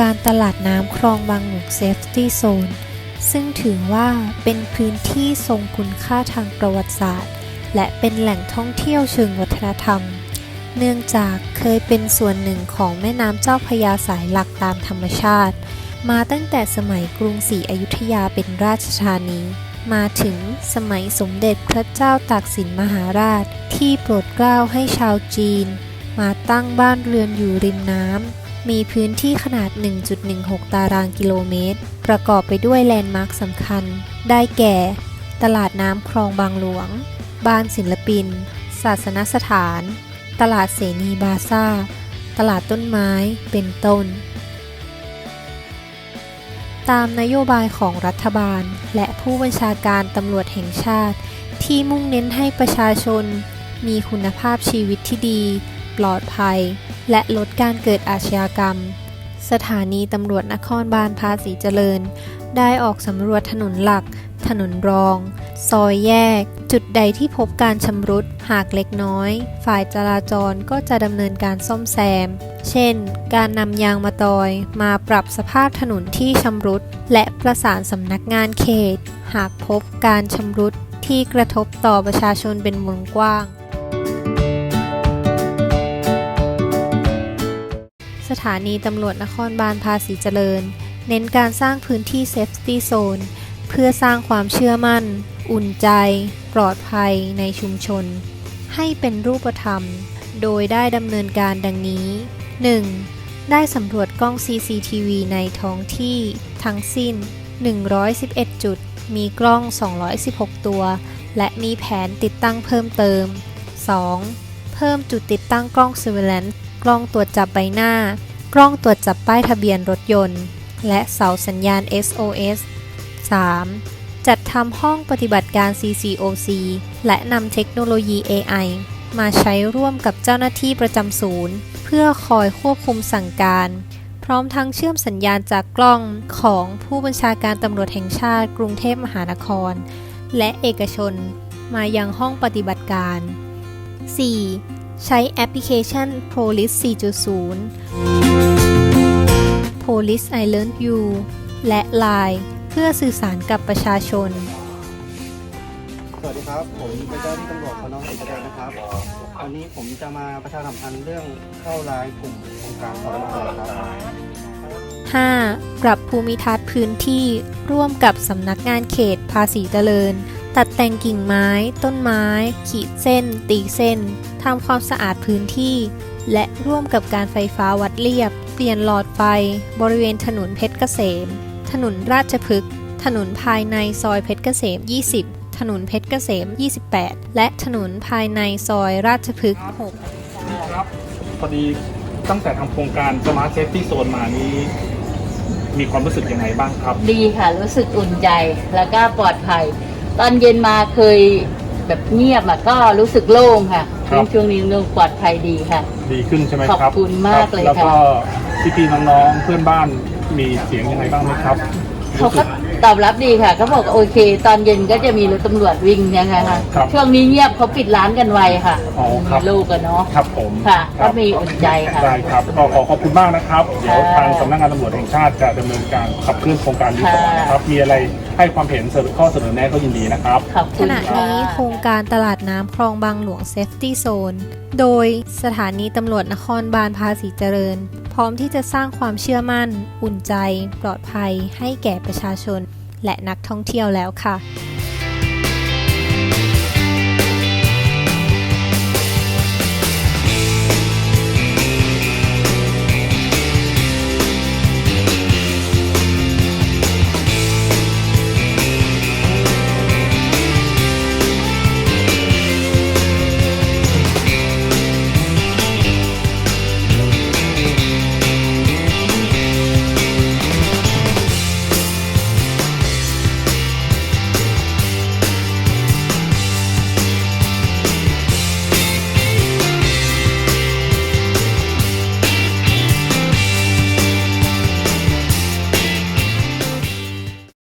การตลาดน้ำคลองบางหลวงเซฟตี้โซน ซึ่งถือว่าเป็นพื้นที่ทรงคุณค่าทางประวัติศาสตร์ และเป็นแหล่งท่องเที่ยวเชิงวัฒนธรรม เนื่องจากเคยเป็นส่วนหนึ่งของแม่น้ำเจ้าพยาสายหลักตามธรรมชาติ มาตั้งแต่สมัยกรุงศรีอยุธยาเป็นราชธานีมาถึงสมัยสมเด็จพระเจ้าตากสินมหาราชที่โปรดเกล้าให้ชาวจีน มาตั้งบ้านเรือนอยู่ริมน้ำ มีพื้นที่ขนาด 1.16 ตารางกิโลเมตร ประกอบไปด้วยแลนด์มาร์คสำคัญ ได้แก่ ตลาดน้ำคลองบางหลวง บ้านศิลปิน ศาสนสถาน ตลาดเสนีบาซ่า ตลาดต้นไม้ เป็นต้น ตามนโยบายของรัฐบาล และผู้บัญชาการตำรวจแห่งชาติ ที่มุ่งเน้นให้ประชาชน มีคุณภาพชีวิตที่ดี ปลอดภัย และลดการเกิดอาชญากรรม สถานีตำรวจนครบาลภาษีเจริญ ได้ออกสำรวจถนนหลัก ถนนรอง ซอยแยก จุดใดที่พบการชำรุดหากเล็กน้อย ฝ่ายจราจรก็จะดำเนินการซ่อมแซม เช่น การนำยางมาตอย มาปรับสภาพถนนที่ชำรุด และประสานสำนักงานเขต หากพบการชำรุดที่กระทบต่อประชาชนเป็นวงกว้าง สถานีตำรวจนครบาลภาษีเจริญ เน้นการสร้างพื้นที่เซฟตี้โซนเพื่อสร้างความเชื่อมั่น อุ่นใจ ปลอดภัยในชุมชน ให้เป็นรูปธรรม โดยได้ดำเนินการดังนี้ 1. ได้สำรวจกล้อง CCTV ในท้องที่ทั้งสิ้น 111 จุด มีกล้อง 216 ตัว และมีแผนติดตั้งเพิ่มเติม 2. เพิ่มจุดติดตั้งกล้อง Surveillance กล้องตรวจจับใบหน้า กล้องตรวจจับป้ายทะเบียนรถยนต์ และเสาสัญญาณ SOS 3. จัดทำห้องปฏิบัติการ CCOC และนำเทคโนโลยี AI มาใช้ร่วมกับเจ้าหน้าที่ประจำศูนย์ เพื่อคอยควบคุมสั่งการ พร้อมทั้งเชื่อมสัญญาณจากกล้องของผู้บัญชาการตำรวจแห่งชาติกรุงเทพมหานคร และเอกชน มายังห้องปฏิบัติการ 4. ใช้แอปพลิเคชัน Police 4.0 Police I Learn You และ Line เพื่อสื่อสารกับประชาชน สวัสดีครับ ผมเป็นเจ้าหน้าที่ตำรวจสนศรีเจริญนะครับ วันนี้ผมจะมาประชาสัมพันธ์เรื่องเข้ารายกลุ่มโครงการสรบครับ 5. ปรับภูมิทัศน์พื้นที่ร่วมกับสำนักงานเขตภาษีเจริญ ตัดแต่งกิ่งไม้ ต้นไม้ ขีดเส้น ตีเส้นทำความสะอาดพื้นที่ และร่วมกับการไฟฟ้าวัดเรียบ เปลี่ยนหลอดไฟ บริเวณถนนเพชรเกษม ถนนราชพฤกษ์ถนนภายในซอยเพชรเกษม 20 ถนนเพชรเกษม 28 และถนนภายในซอยราชพฤกษ์6ครับ พอดีตั้งแต่ทำโครงการ Smart Safety Zone มานี้มีความรู้สึกยังไงบ้างครับ ดีค่ะ รู้สึกอุ่นใจแล้วก็ปลอดภัย ตอนเย็นมาเคยแบบเงียบอะก็รู้สึกโล่งค่ะครับ ช่วงนี้นึงปลอดภัยดีค่ะ ดีขึ้นใช่ไหมขอบครับคุณมากเลยรับแล้วก็ค่ะพี่ๆน้องๆเพื่อนบ้านมีเสียงยังไงบ้างไหมครับ เขาก็ตอบรับดีค่ะเขาบอกโอเค ตอนเย็นก็จะมีรถตำรวจวิ่งเนี่ยค่ะครับช่วงนี้เงียบเขาปิดร้านกันไวค่ะอ๋อครับมีลูกกันเนาะครับผมค่ะครัก็มีอุ่นใจค่ะ ได้ครับก็ขอขอบคุณมากนะครับ เดี๋ยวค่ะทางสำนักงานตำรวจแห่งชาติจะดำเนินการขับเคลื่อนโครงการนี้ต่อค่ะนะครับ มีอะไรให้ความเห็นเสนอข้อเสนอแนะก็ยินดีนะครับขอบขคุณณะค่ะนี้โครงการตลาดน้ำคลองบางหลวง Safety Zone โดยสถานีตำรวจนครบาลภาษีเจริญพ ร้อมที่จะสร้างความเชื่อมั่น อุ่นใจ ปลอดภัย ให้แก่ประชาชน และนักท่องเที่ยวแล้วค่ะ